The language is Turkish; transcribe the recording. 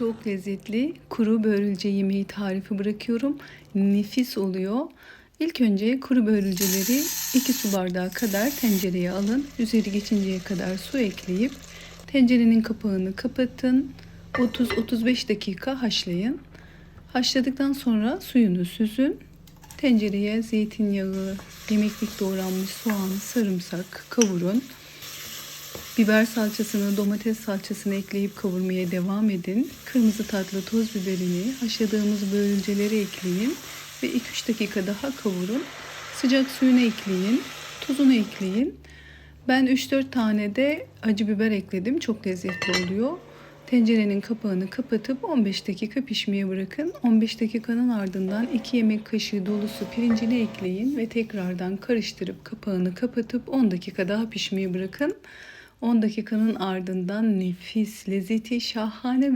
çok lezzetli kuru börülce yemeği tarifi bırakıyorum. Nefis oluyor. İlk önce kuru börülceleri 2 su bardağı kadar tencereye alın. Üzeri geçinceye kadar su ekleyip tencerenin kapağını kapatın. 30-35 dakika haşlayın. Haşladıktan sonra suyunu süzün. Tencereye zeytinyağı, yemeklik doğranmış soğan, sarımsak kavurun. Biber salçasını, domates salçasını ekleyip kavurmaya devam edin. Kırmızı tatlı toz biberini, haşladığımız börülceleri ekleyin ve 2-3 dakika daha kavurun. Sıcak suyunu ekleyin, tuzunu ekleyin. Ben 3-4 tane de acı biber ekledim. Çok lezzetli oluyor. Tencerenin kapağını kapatıp 15 dakika pişmeye bırakın. 15 dakikanın ardından 2 yemek kaşığı dolusu pirincini ekleyin ve tekrardan karıştırıp kapağını kapatıp 10 dakika daha pişmeye bırakın. 10 dakikanın ardından nefis, lezzeti şahane